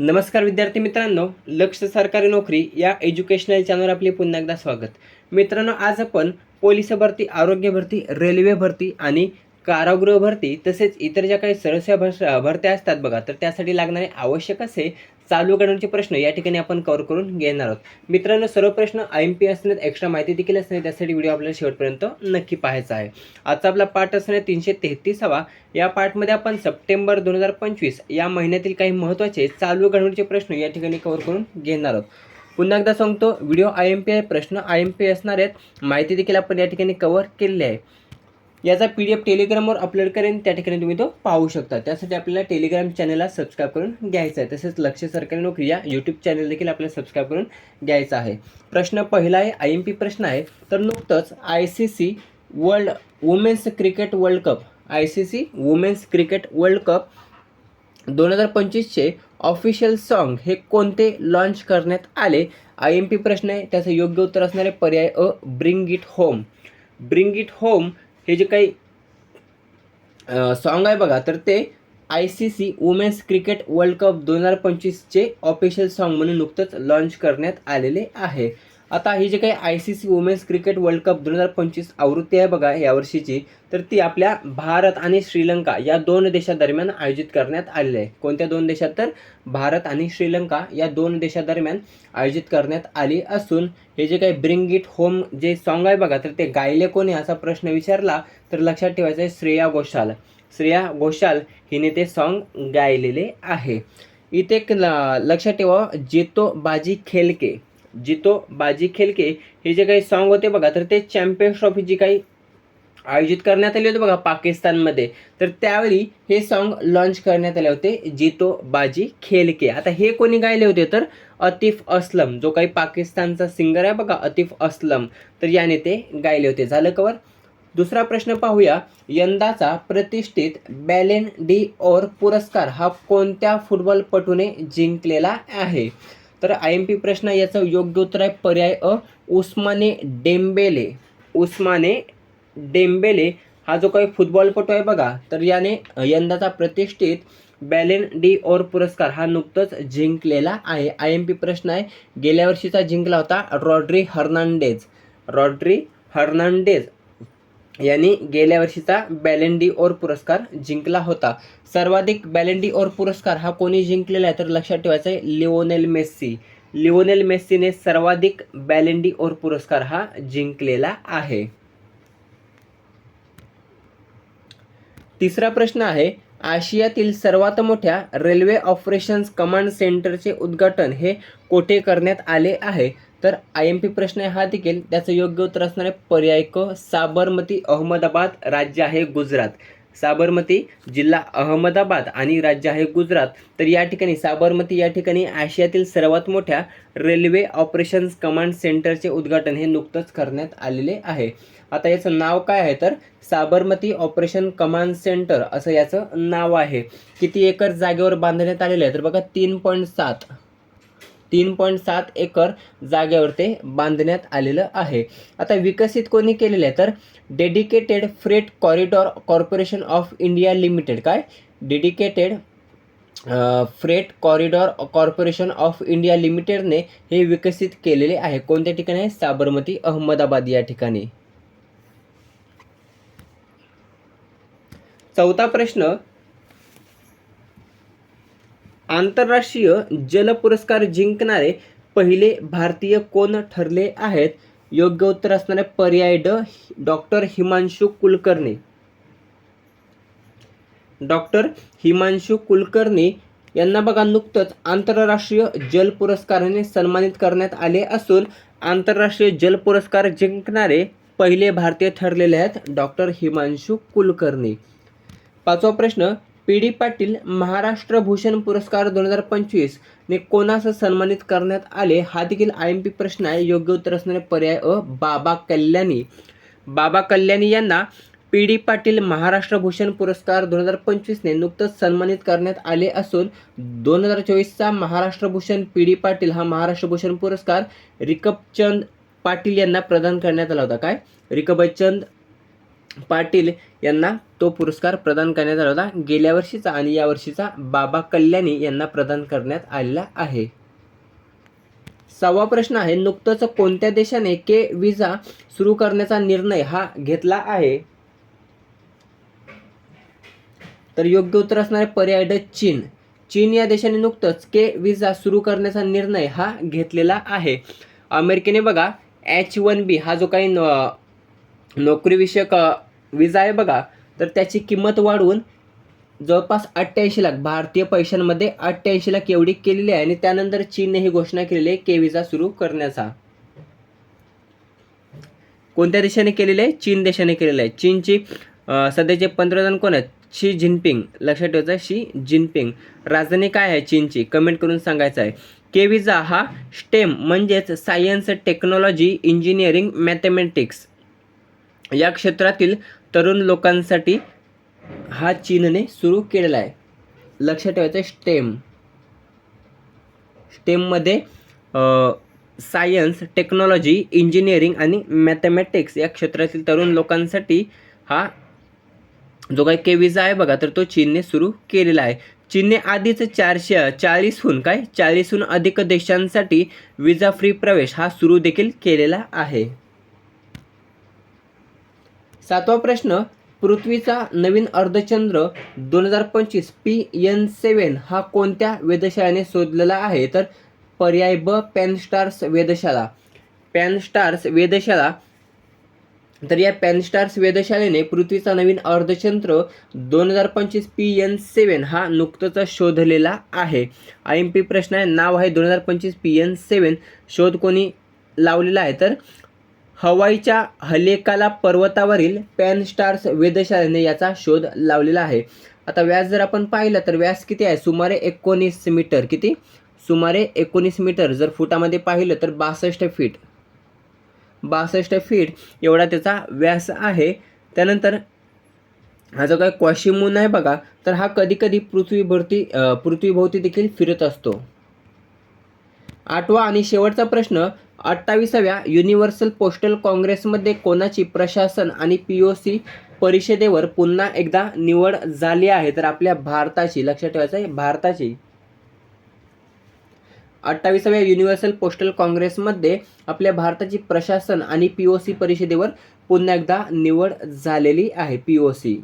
नमस्कार विद्यार्थी मित्रांनो लक्ष सरकारी नोकरी या एज्युकेशनल चॅनलवर आपले पुन्हा एकदा स्वागत. मित्रांनो आज आपण पोलीस भरती आरोग्य भरती रेल्वे भरती आणि कारागृह भरती तसेच इतर ज्या काही सरस्या भर भरत्या असतात बघा तर त्यासाठी लागणारे आवश्यक असे चालू घडवण्याचे प्रश्न या ठिकाणी आपण कव्हर करून घेणार आहोत. मित्रांनो सर्व प्रश्न आय एम पी असण्यात एक्स्ट्रा माहिती देखील असणे त्यासाठी व्हिडिओ आपल्याला शेवटपर्यंत नक्की पाहायचा आहे. आजचा आपला पाठ असणार तीनशे तेहतीसावा. या पाठमध्ये आपण सप्टेंबर दोन हजार पंचवीस या महिन्यातील काही महत्त्वाचे चालू घडवण्याचे प्रश्न या ठिकाणी कव्हर करून घेणार आहोत. पुन्हा एकदा सांगतो व्हिडिओ आय एम पी आहे प्रश्न आय एम पी असणार आहेत माहिती देखील आपण या ठिकाणी कव्हर केलेली आहे. याचा पी डी एफ टेलिग्रामवर अपलोड करेन त्या ठिकाणी तुम्ही तो पाहू शकता. त्यासाठी आपल्याला टेलिग्राम चॅनलला सबस्क्राईब करून घ्यायचं आहे. तसेच लक्ष सरकारी नोकरी या यूट्यूब चॅनल देखील आपल्याला सबस्क्राईब करून घ्यायचा आहे. प्रश्न पहिला आहे आय एम पी प्रश्न आहे. तर नुकतंच I C C world women's cricket world cup I C C women's cricket world cup दोन हजार पंचवीसचे ऑफिशियल सॉन्ग हे कोणते लॉन्च करण्यात आले? आय एम पी प्रश्न आहे. त्याचं योग्य उत्तर असणारे पर्याय अ bring it home bring it home हे जे काही सॉन्ग आहे बघा तर ते I C C women's cricket world cup दोन हजार पंचवीसचे ऑफिशियल सॉन्ग म्हणून नुकतंच लॉन्च करण्यात आलेले आहे. आता ही जे काही I C C women's cricket world cup दोन हजार पंचवीस आवृत्ती आहे बघा यावर्षीची तर ती आपल्या भारत आणि श्रीलंका या दोन देशादरम्यान आयोजित करण्यात आलेली आहे. कोणत्या दोन देशात तर? भारत आणि श्रीलंका या दोन देशादरम्यान आयोजित करण्यात आली असून हे जे काही ब्रिंग इट होम जे सॉन्ग आहे बघा तर ते गायले कोणी असा प्रश्न विचारला तर लक्षात ठेवायचं आहे श्रेया घोषाल. श्रेया घोषाल हिने ते सॉन्ग गायलेले आहे. इथे एक ल- लक्षात ठेवा जेतो बाजी खेलके. जितो बाजी खेलके हे जे काही सॉन्ग होते बघा तर ते चॅम्पियन्स ट्रॉफी जी काही आयोजित करण्यात आले होते बघा पाकिस्तानमध्ये तर त्यावेळी हे सॉन्ग लॉन्च करण्यात आले होते जितो बाजी खेलके. आता हे कोणी गायले होते? तर अतिफ असलम जो काही पाकिस्तानचा सिंगर आहे बघा अतिफ असलम. तर याने ते गायले होते. झालं कवर? दुसरा प्रश्न पाहूया. यंदाचा प्रतिष्ठित बॅलेन डी ओर पुरस्कार हा कोणत्या फुटबॉलपटूने जिंकलेला आहे? तर आय एम पी प्रश्न याचं योग्य उत्तर आहे. पर्याय अ उस्माने डेम्बेले उस्माने डेम्बेले हा जो काही फुटबॉलपटू आहे बघा तर याने यंदाचा प्रतिष्ठित बॅलेन डी ओर पुरस्कार हा नुकतंच जिंकलेला आहे. आय एम पी प्रश्न आहे. गेल्या वर्षीचा जिंकला होता रॉड्री हर्नांडेज. Rodri Hernandez. यांनी गेल्या वर्षीचा बॅलेंडी ओर पुरस्कार जिंकला होता. सर्वाधिक बॅलेंडी ओर पुरस्कार हा कोणी जिंकलेला आहे तर लक्षात ठेवायचं आहे लिओनेल मेस्सी. लिओनेल मेस्सीने सर्वाधिक बॅलेंडी ओर पुरस्कार हा जिंकलेला आहे. तिसरा प्रश्न आहे आशियातील सर्वात मोठ्या रेल्वे ऑपरेशन्स कमांड सेंटरचे उद्घाटन हे कोठे करण्यात आले आहे? तर आय एम पी प्रश्न आहे हा देखील त्याचं योग्य उत्तर असणार आहे पर्याय क साबरमती अहमदाबाद राज्य आहे गुजरात. साबरमती जिल्हा अहमदाबाद आणि राज्य आहे गुजरात. तर या ठिकाणी साबरमती या ठिकाणी आशियातील सर्वात मोठ्या रेल्वे ऑपरेशन्स कमांड सेंटरचे उद्घाटन हे नुकतंच करण्यात आलेले आहे. आता याचं नाव काय आहे? तर साबरमती ऑपरेशन कमांड सेंटर असं याचं नाव आहे. किती एकर जागेवर बांधण्यात आलेलं आहे? तर बघा तीन पॉईंट सात. तीन पॉईंट सात एकर जागेवर ते बांधण्यात आलेलं आहे. आता विकसित कोणी केलेलं आहे तर dedicated freight corridor corporation of India limited. काय? Dedicated freight corridor corporation of India लिमिटेडने हे विकसित केलेले आहे. कोणत्या ठिकाणी? आहे साबरमती अहमदाबाद या ठिकाणी. चौथा प्रश्न आंतरराष्ट्रीय जल पुरस्कार जिंकणारे पहिले भारतीय कोण ठरले आहेत? योग्य उत्तर असणारे पर्याय ड डॉक्टर हिमांशू कुलकर्णी. डॉक्टर हिमांशू कुलकर्णी यांना बघा नुकतंच आंतरराष्ट्रीय जल पुरस्काराने सन्मानित करण्यात आले असून आंतरराष्ट्रीय जल पुरस्कार जिंकणारे पहिले भारतीय ठरलेले आहेत डॉक्टर हिमांशू कुलकर्णी. पाचवा प्रश्न पी डी पाटील महाराष्ट्र भूषण पुरस्कार दोन हजार पंचवीस ने कोणास सन्मानित करण्यात आले? हा देखील आय एम पी प्रश्न आहे. योग्य उत्तर असणारे पर्याय अ बाबा कल्याणी. बाबा कल्याणी यांना पी डी पाटील महाराष्ट्र भूषण पुरस्कार दोन हजार पंचवीसने नुकतंच सन्मानित करण्यात आले असून दोन हजार चोवीसचा महाराष्ट्र भूषण पी डी पाटील हा महाराष्ट्र भूषण पुरस्कार रिकबचंद पाटील यांना प्रदान करण्यात आला होता. काय? रिकबचंद पाटील यांना तो पुरस्कार प्रदान करण्यात आला होता. गेल्या वर्षीचा आणि या वर्षीचा बाबा कल्याणी यांना प्रदान करण्यात आलेला आहे. सहावा प्रश्न आहे नुकतंच कोणत्या देशाने के विजा सुरू करण्याचा निर्णय हा घेतला आहे? तर योग्य उत्तर असणारे पर्याय ड चीन. चीन या देशाने नुकतंच के विजा सुरू करण्याचा निर्णय हा घेतलेला आहे. अमेरिकेने बघा एच वन बी हा जो काही न- नोकरीविषयक विजा आहे बघा तर त्याची किंमत वाढवून जवळपास अठ्ठ्याऐंशी लाख भारतीय पैशांमध्ये अठ्ठ्याऐंशी लाख एवढी केलेली आहे आणि त्यानंतर चीनने ही घोषणा केलेली आहे के विजा सुरू करण्याचा. कोणत्या देशाने केलेले आहे? चीन देशाने केलेलं आहे. चीनची सध्याचे पंतप्रधान कोण आहेत? Xi Jinping. लक्षात ठेवायचं शी जिनपिंग. राजधानी काय आहे चीनची? कमेंट करून सांगायचं आहे. के विजा हा स्टेम म्हणजेच सायन्स टेक्नॉलॉजी इंजिनिअरिंग मॅथमॅटिक्स. या क्षेत्रातील तरुण लोकांसाठी हा चीनने सुरू केलेला आहे. लक्षात ठेवायचं स्टेम स्टेममध्ये सायन्स टेक्नॉलॉजी इंजिनिअरिंग आणि मॅथमॅटिक्स या क्षेत्रातील तरुण लोकांसाठी हा जो काही के विजा आहे बघा तर तो चीनने सुरू केलेला आहे. चीनने आधीच चारशे चाळीसहून काय? चाळीसहून अधिक देशांसाठी विजा फ्री प्रवेश हा सुरू देखील केलेला आहे. सातवा प्रश्न पृथ्वीचा नवीन अर्धचंद्र दोन हजार पंचवीस पी एन सेवन हा कोणत्या वेधशाळेने शोधलेला आहे? तर पर्याय ब पॅनस्टार्स वेधशाळा. पॅनस्टार्स वेधशाळा. तर या पॅनस्टार्स वेधशाळेने पृथ्वीचा नवीन अर्धचंद्र दोन हजार पंचवीस पी एन सेवन हा नुकतंच शोधलेला आहे. आय एम पी प्रश्न आहे नाव आहे दोन हजार पंचवीस पी एन सेवन शोध कोणी लावलेला आहे? तर हवाईच्या हलेकाला पर्वतावरील पॅनस्टार्स वेधशाळेने याचा शोध लावलेला आहे. आता व्यास जर आपण पाहिलं तर व्यास किती आहे? सुमारे एकोणीस मीटर. किती? सुमारे एकोणीस मीटर. जर फुटामध्ये पाहिलं तर बासष्ट फीट. बासष्ट फीट एवढा त्याचा व्यास आहे. त्यानंतर हा जो काय क्वाशिमून आहे बघा तर हा कधी कधी पृथ्वीभोवती पृथ्वीभोवती देखील फिरत असतो. आठवा आणि शेवटचा प्रश्न अठ्ठावीसाव्या युनिव्हर्सल पोस्टल काँग्रेसमध्ये कोणाची प्रशासन आणि पी ओ सी परिषदेवर पुन्हा एकदा निवड झाली आहे? तर आपल्या भारताची लक्षात ठेवायचं आहे भारताची. अठ्ठावीसाव्या युनिव्हर्सल पोस्टल काँग्रेसमध्ये आपल्या भारताची प्रशासन आणि पी ओ सी परिषदेवर पुन्हा एकदा निवड झालेली आहे पी ओ सी.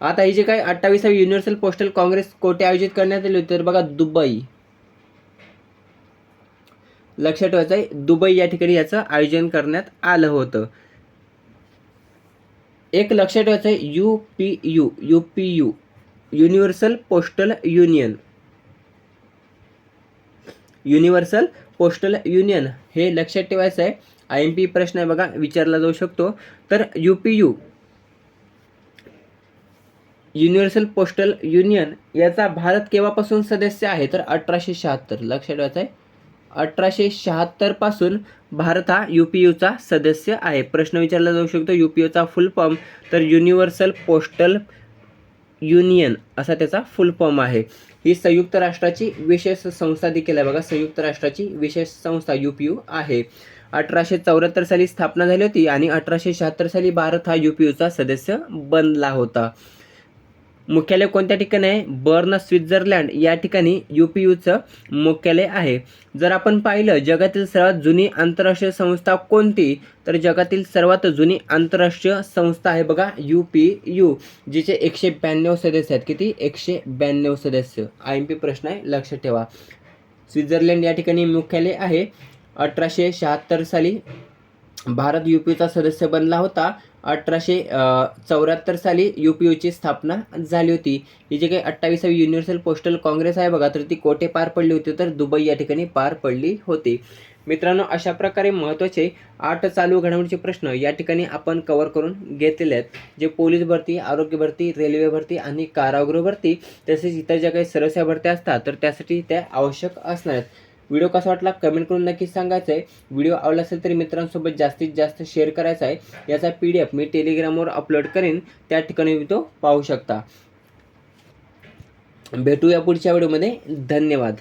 आता ही जे काही अठ्ठावीसावी युनिव्हर्सल पोस्टल काँग्रेस कोठे आयोजित करण्यात आली होती तर बघा दुबई. लक्षात ठेवायचं आहे दुबई या ठिकाणी याचं आयोजन करण्यात आलं होतं. एक लक्षात ठेवायचं आहे U P U U P U universal postal union universal postal union हे लक्षात ठेवायचं आहे आय एम पी प्रश्न आहे बघा विचारला जाऊ शकतो. तर U P U universal postal union याचा भारत केव्हापासून सदस्य आहे? तर अठराशे शहात्तर लक्षात ठेवायचं आहे अठराशे शहात्तरपासून भारत हा यू पी यूचा सदस्य आहे. प्रश्न विचारला जाऊ शकतो यू पी यूचा फुल फॉर्म तर युनिव्हर्सल पोस्टल युनियन असा त्याचा फुल फॉर्म आहे. ही संयुक्त राष्ट्राची विशेष संस्था देखील आहे. बघा संयुक्त राष्ट्राची विशेष संस्था यू पी यू आहे. अठराशे चौऱ्याहत्तर साली स्थापना झाली होती आणि अठराशे शहात्तर साली भारत हा यू पी यूचा सदस्य बनला होता. मुख्यालय कोणत्या ठिकाणी आहे? Bern Switzerland. या ठिकाणी यू पी यूचं मुख्यालय आहे. जर आपण पाहिलं जगातील सर्वात जुनी आंतरराष्ट्रीय संस्था कोणती? तर जगातील सर्वात जुनी आंतरराष्ट्रीय संस्था आहे बघा यू पी यू जिचे एकशे ब्याण्णव सदस्य आहेत. किती? एकशे ब्याण्णव सदस्य. आय एम पी प्रश्न आहे लक्षात ठेवा. स्वित्झर्लंड या ठिकाणी मुख्यालय आहे. अठराशे शहात्तर साली भारत यू पी यूचा सदस्य बनला होता. अठराशे चौऱ्याहत्तर साली यू पी यूची स्थापना झाली होती. ही जी काही अठ्ठावीसावी युनिव्हर्सल पोस्टल काँग्रेस आहे बघा तर ती कोठे पार पडली होती? तर दुबई या ठिकाणी पार पडली होती. मित्रांनो अशा प्रकारे महत्त्वाचे आठ चालू घडामोडीचे प्रश्न या ठिकाणी आपण कव्हर करून घेतलेले आहेत. जे पोलीस भरती आरोग्य भरती रेल्वे भरती आणि कारागृह भरती तसेच इतर ज्या काही सरस्या भरत्या असतात तर त्यासाठी त्या आवश्यक असणार आहेत. व्हिडिओ कसा वाटला कमेंट करून नक्कीच सांगायचं आहे व्हिडिओ आवडला असेल तरी मित्रांसोबत जास्तीत जास्त शेअर करायचा आहे याचा पी डी एफ मी टेलिग्रामवर अपलोड करेन. त्या ठिकाणी तो पाहू शकता. भेटूया पुढच्या व्हिडिओमध्ये. धन्यवाद.